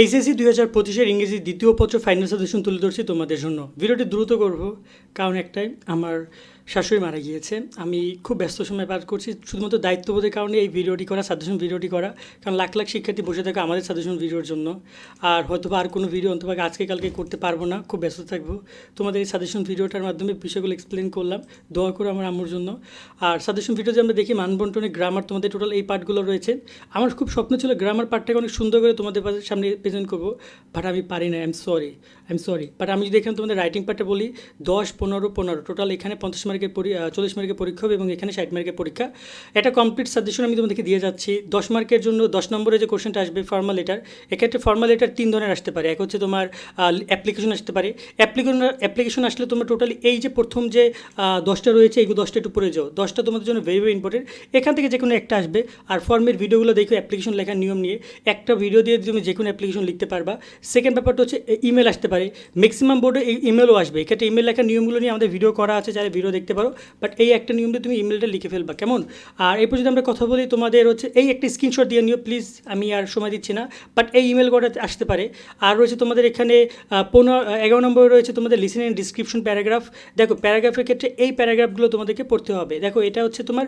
HSC দুই হাজার পঁচিশের ইংরেজি দ্বিতীয় পত্র ফাইনাল সাজেশন তুলে ধরছি তোমাদের জন্য। ভিডিওটি দ্রুত করব, কারণ একটাই, আমার শাশুড়ি মারা গিয়েছে। আমি খুব ব্যস্ত সময় পার করছি। শুধুমাত্র দায়িত্ববোধের কারণে এই ভিডিওটি করা, সাজেশন ভিডিওটি করা। কারণ লাখ লাখ শিক্ষার্থী বসে থাকে আমাদের সাজেশন ভিডিওর জন্য। আর হয়তো আর কোনো ভিডিও অন্তত আজকে কালকে করতে পারব না। খুব ব্যস্ত থাকব। তোমাদের এই সাজেশন ভিডিওটার মাধ্যমে বিষয়গুলো এক্সপ্লেন করলাম। দোয়া করে আমার আম্মুর জন্য। আর সাজেশন ভিডিও যে আমরা দেখি মানবন্টনে গ্রামার তোমাদের টোটাল এই পার্টগুলো রয়েছে। আমার খুব স্বপ্ন ছিল গ্রামার পার্টটাকে অনেক সুন্দর করে তোমাদের সামনে প্রেজেন্ট করব। বাট আমি পারি না। I am sorry I am sorry but আমি যদি এখানে তোমাদের রাইটিং পার্টটা বলি, দশ, পনেরো পনেরো টোটাল এখানে পঞ্চাশ মার্কের চল্লিশ মার্কের পরীক্ষা হবে এবং এখানে ষাট মার্কের পরীক্ষা। এটা কমপ্লিট সাজেশন আমি তোমাদেরকে দিয়ে যাচ্ছি। দশ মার্কের জন্য দশ নম্বরে যে কোশ্চেনটা আসবে ফর্মাল লেটার এক্ষেত্রে ফর্মাল লেটার তিন ধরনের আসতে পারে। এক হচ্ছে তোমার অ্যাপ্লিকেশন আসতে পারে। অ্যাপ্লিকেশন অ্যাপ্লিকেশন আসলে তোমার টোটালি এই যে প্রথম যে দশটা রয়েছে এইগুলো দশটা একটু পরে যাও। দশটা তোমাদের জন্য ভেরি ভেরি ইম্পর্টেন্ট এখান থেকে যে কোনো একটা আসবে। আর ফর্মের ভিডিওগুলো দেখো অ্যাপ্লিকেশন লেখার নিয়ম নিয়ে। একটা ভিডিও দিয়ে তুমি যে কোনো অ্যাপ্লিকেশন লিখতে পারবা। সেকেন্ড ব্যাপারটা হচ্ছে ইমেল আসতে পারে। ম্যাক্সিমাম বোর্ডে ইমেলও আসবে। এক্ষেত্রে ইমেল লেখার নিয়মগুলো নিয়ে আমাদের ভিডিও করা আছে। যারা ভিডিও দেখতে পারো বাট এই একটা নিয়ম দিয়ে তুমি ইমেলটা লিখে ফেলবা, কেমন? আর এরপর যদি আমরা কথা বলি তোমাদের হচ্ছে, এই একটা স্ক্রিনশট দিয়ে নিও প্লিজ আমি আর সময় দিচ্ছি না বাট এই ইমেল করা আসতে পারে। আর রয়েছে তোমাদের এখানে পনেরো এগারো নম্বরে রয়েছে তোমাদের লিসেন ডিসক্রিপশন প্যারাগ্রাফ দেখো প্যারাগ্রাফের ক্ষেত্রে এই প্যারাগ্রাফগুলো তোমাদেরকে পড়তে হবে। দেখো, এটা হচ্ছে তোমার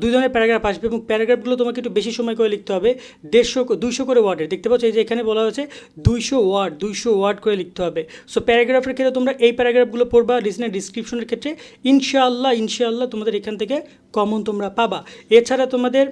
দুই ধরনের প্যারাগ্রাফ আসবে এবং প্যারাগ্রাফগুলো তোমাকে একটু বেশি সময় করে লিখতে হবে, দেড়শো, দুইশো করে ওয়ার্ডের দেখতে পাচ্ছ, এই যে এখানে বলা হয়েছে, দুইশো ওয়ার্ড দুইশো ওয়ার্ড করে লিখতে হবে। সো প্যারাগ্রাফের ক্ষেত্রে তোমরা এই প্যারাগ্রাফগুলো পড়বা লিসনের ডিসক্রিপশনের ক্ষেত্রে ইনশাআল্লাহ ইনশাআল্লাহ তোমাদের এখান থেকে কমন তোমরা পাবা। এছাড়া তোমাদের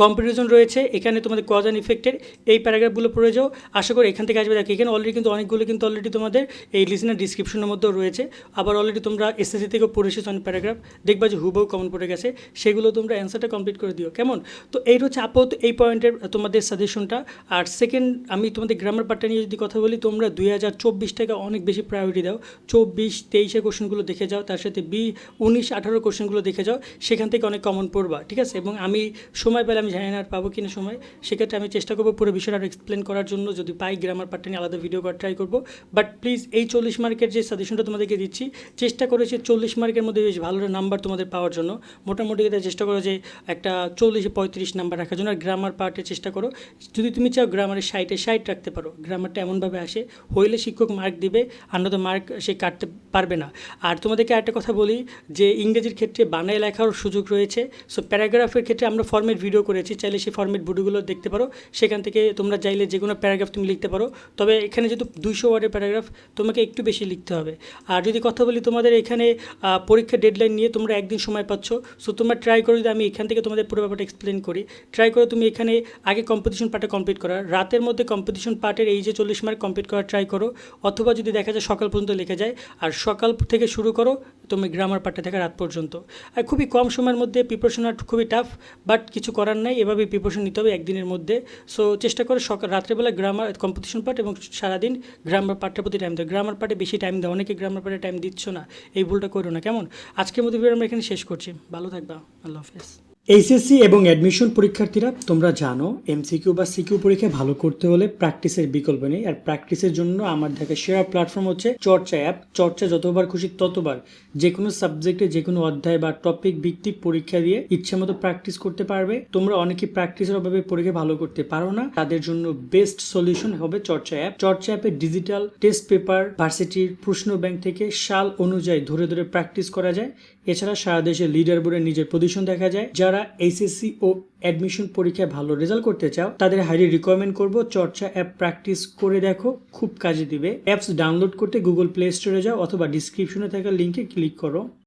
কম্পারিজন রয়েছে, এখানে তোমাদের কজ অ্যান্ড ইফেক্টের এই প্যারাগ্রাফগুলো পড়ে যাও। আশা করি এখান থেকে আসবে। দেখো, এখানে অলরেডি কিন্তু অনেকগুলো কিন্তু অলরেডি তোমাদের এই লিসনার ডিসক্রিপশনের মধ্যেও রয়েছে। আবার অলরেডি তোমরা এসএসসি থেকেও পড়ে অনেক প্যারাগ্রাফ দেখবা যে হুবহু কমন পড়ে গেছে। সেগুলো তোমরা অ্যান্সারটা কমপ্লিট করে দিও। কেমন? তো এই হচ্ছে আপাতত এই পয়েন্টের তোমাদের সাজেশনটা আর সেকেন্ড আমি তোমাদের গ্রামার পার্টটা নিয়ে যদি কথা বলি, তোমরা দুই হাজার চব্বিশ থেকে অনেক বেশি প্রায়োরিটি দাও। চব্বিশ, তেইশে কোশ্চেনগুলো দেখে যাও। তার সাথে বি, উনিশ, আঠারো কোশ্চেনগুলো দেখে যাও। সেখান থেকে অনেক কমন পড়বা, ঠিক আছে? এবং আমি সময় পেলে আমি জানি না আর পাবো কিনা সময়, সেক্ষেত্রে আমি চেষ্টা করব পুরো বিষয়টা এক্সপ্লেন করার জন্য। যদি পাই গ্রামার পার্টটা নিয়ে আলাদা ভিডিও করার ট্রাই করব। বাট প্লিজ এই চল্লিশ মার্কের যে সাজেশনটা তোমাদেরকে দিচ্ছি, চেষ্টা করেছি চল্লিশ মার্কের মধ্যে বেশ ভালো নাম্বার তোমাদের পাওয়ার জন্য। মোটামুটি এটা চেষ্টা করো যে একটা চল্লিশে, পঁয়ত্রিশ নাম্বার রাখার জন্য। আর গ্রামার পার্টে চেষ্টা করো, যদি তুমি চাও গ্রামারের সাইটে সাইট রাখতে পারো গ্রামারটা এমনভাবে আসে, হইলে শিক্ষক মার্ক দিবে আন্নত মার্ক সে কাটতে পারবে না। আর তোমাদেরকে একটা কথা বলি, যে ইংরেজির ক্ষেত্রে বানায় লেখার সুযোগ রয়েছে। সো প্যারাগ্রাফের ক্ষেত্রে আমরা ফর্মেট ভিডিও করেছি চাইলে সেই ফর্মেট ভিডিওগুলো দেখতে পারো। সেখান থেকে তোমরা চাইলে যে কোনো প্যারাগ্রাফ তুমি লিখতে পারো। তবে এখানে যেহেতু দুইশো ওয়ার্ডের প্যারাগ্রাফ তোমাকে একটু বেশি লিখতে হবে। আর যদি কথা বলি তোমাদের এখানে আহ, পরীক্ষার ডেডলাইন নিয়ে তোমরা একদিন সময় পাচ্ছ। সো তোমরা ট্রাই করো যদি আমি এখান থেকে তোমাদের পুরো ব্যাপারটা এক্সপ্লেন করি। ট্রাই করো তুমি এখানে আগে কম্পিটিশন পার্টটা কমপ্লিট করার রাতের মধ্যে কম্পিটিশন পার্টের এই যে চল্লিশ মার্ক কমপ্লিট করার ট্রাই করো। অথবা যদি দেখা যায় সকাল পর্যন্ত লেখা যায় আর সকাল থেকে শুরু করো তুমি গ্রামার পার্টে থেকে রাত পর্যন্ত। আর খুবই কম সময়ের মধ্যে প্রিপারেশন খুবই টাফ বাট কিছু করার নাই, এভাবে প্রিপারেশন নিতে হবে একদিনের মধ্যে। সো চেষ্টা করে সকাল রাত্রেবেলা গ্রামার কম্পিটিশন পার্ট এবং সারাদিন গ্রামার পার্টের প্রতি টাইম দেয় গ্রামার পার্টে বেশি টাইম দেয় অনেকে গ্রামার পার্টে টাইম দিচ্ছ না। এই ভুলটা করো না, কেমন? আজকের মধ্যে আমরা এখানে শেষ করছি। ভালো থাকবা। আল্লাহ হাফেজ। এইচএসসি এবং অ্যাডমিশন পরীক্ষার্থীরা, তোমরা জানো এমসিকিউ বা সিকিউ পরীক্ষা ভালো করতে হলে প্র্যাকটিসের বিকল্প নেই। আর প্র্যাকটিসের জন্য আমার ঢাকা সেরা প্ল্যাটফর্ম হচ্ছে চর্চা অ্যাপ চর্চা যতবার খুশি ততবার যে কোনো সাবজেক্টে যে কোনো অধ্যায় বা টপিক ভিত্তিক পরীক্ষা দিয়ে ইচ্ছে মতো প্র্যাকটিস করতে পারবে। তোমরা অনেকে প্র্যাকটিসের অভাবে পরীক্ষা ভালো করতে পারো না। তাদের জন্য বেস্ট সলিউশন হবে চর্চা অ্যাপ চর্চা অ্যাপে ডিজিটাল টেস্ট পেপার ভার্সিটির প্রশ্ন ব্যাংক থেকে সাল অনুযায়ী ধরে ধরে প্র্যাকটিস করা যায়। এছাড়া সারা দেশে লিডার বোর্ডে নিজের পজিশন দেখা যায়। যারা এইচএসসি ও অ্যাডমিশন পরীক্ষায় ভালো রেজাল্ট করতে চাও, তাদের হাইলি রিকমেন্ড করব চর্চা অ্যাপ প্র্যাকটিস করে দেখো, খুব কাজে দিবে। অ্যাপস ডাউনলোড করতে গুগল প্লে স্টোরে যাও অথবা ডিসক্রিপশনে থাকা লিঙ্কে ক্লিক করো।